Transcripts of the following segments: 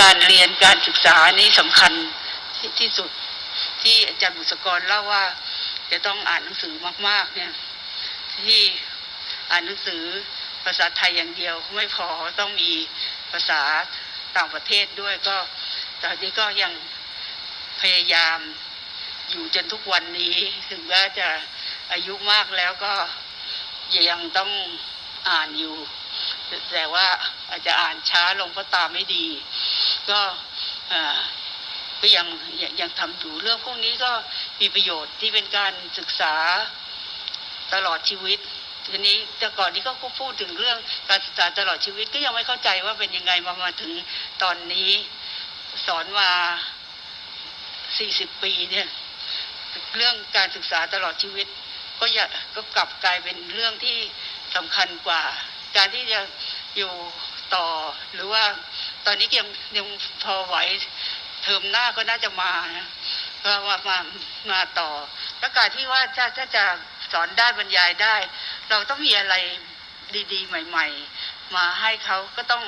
การเรียนการศึกษานี่สำคัญที่ที่สุดที่อาจารย์บุษกรเล่าว่า จะต้องอ่านหนังสือมาก ๆ เนี่ย ที่อ่านหนังสือภาษาไทยอย่างเดียวไม่พอต้องมีภาษาต่างประเทศด้วยก็ตอนนี้ก็ยังพยายามอยู่จนทุกวันนี้ถึงว่าจะอายุมากแล้วก็ยังต้องอ่านอยู่ แต่ว่าอาจจะอ่านช้าลงเพราะตาไม่ดี ก็ก็ยังยังยงทำอยู่เรื่องพวกนี้ก็มีประโยชน์ที่เป็นการศึกษาตลอดชีวิตทีนี้แต่ก่อนนี้ก็พูดถึงเรื่องการศึกษาตลอดชีวิตก็ยังไม่เข้าใจว่าเป็นยังไงมามาถึงตอนนี้สอนมา40ปีเนี่ย เรื่องการศึกษาตลอดชีวิต ก็อยาก็กลับกลายเป็นเรื่องที่สำคัญกว่า การที่จะอยู่ ต่อ หรือว่าตอนนี้ยังยังพอไหวเทอมหน้าก็น่าจะมานะก็มามามาต่อแล้วการที่ว่าถ้าถ้าจะสอนได้บรรยายได้ เราต้องมีอะไรดีๆ ใหม่ ๆ มาให้เขาก็ต้อง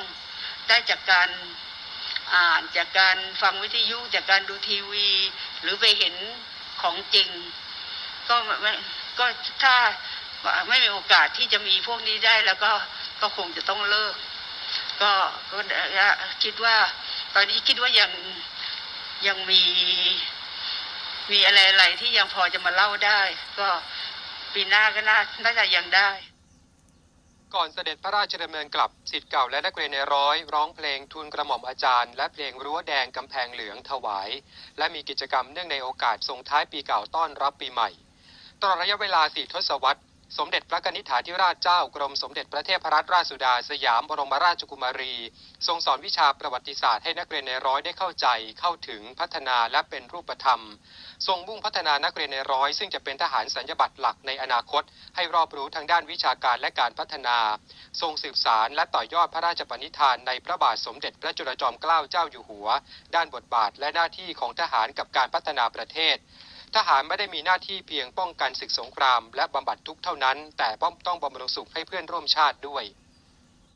ได้จากการอ่านจากการฟังวิทยุจากการดูทีวี หรือไปเห็นของจริง ก็ไม่ก็ถ้าไม่มีโอกาสที่จะมีพวกนี้ได้แล้วก็ก็คงจะต้องเลิก ก็ก็คิดว่า ตอนนี้คิดว่ายังยังมีมีอะไรๆที่ยังพอจะมาเล่าได้ ก็ปีหน้าก็น่าน่าจะยังได้ ก่อนเสด็จพระราชดำเนินกลับสิทธิ์เก่าและนักเรียนในร้อย ร้องเพลงทูลกระหม่อมอาจารย์ และเพลงรั้วแดงกำแพงเหลืองถวาย และมีกิจกรรมเนื่องในโอกาสส่งท้ายปีเก่าต้อนรับปีใหม่ตลอดระยะเวลาสี่ทศวรรษ สมเด็จพระกนิษฐาธิราชเจ้ากรมสมเด็จพระเทพรัตนราชสุดาสยามบรมราชกุมารี ทรงสอนวิชาประวัติศาสตร์ให้นักเรียนในร้อยได้เข้าใจเข้าถึงพัฒนาและเป็นรูปธรรม ทรงมุ่งพัฒนานักเรียนในร้อย ซึ่งจะเป็นทหารสัญญบัตรหลักในอนาคต ให้รอบรู้ทางด้านวิชาการและการพัฒนา ทรงสืบสารและต่อยอดพระราชปณิธานในพระบาทสมเด็จพระจุลจอมเกล้าเจ้าอยู่หัว ด้านบทบาทและหน้าที่ของทหารกับการพัฒนาประเทศ ทหารไม่ได้มีหน้าที่เพียงป้องกันศึกสงครามและบำบัดทุกข์เท่านั้น แต่ต้องบำรุงสุขให้เพื่อนร่วมชาติด้วย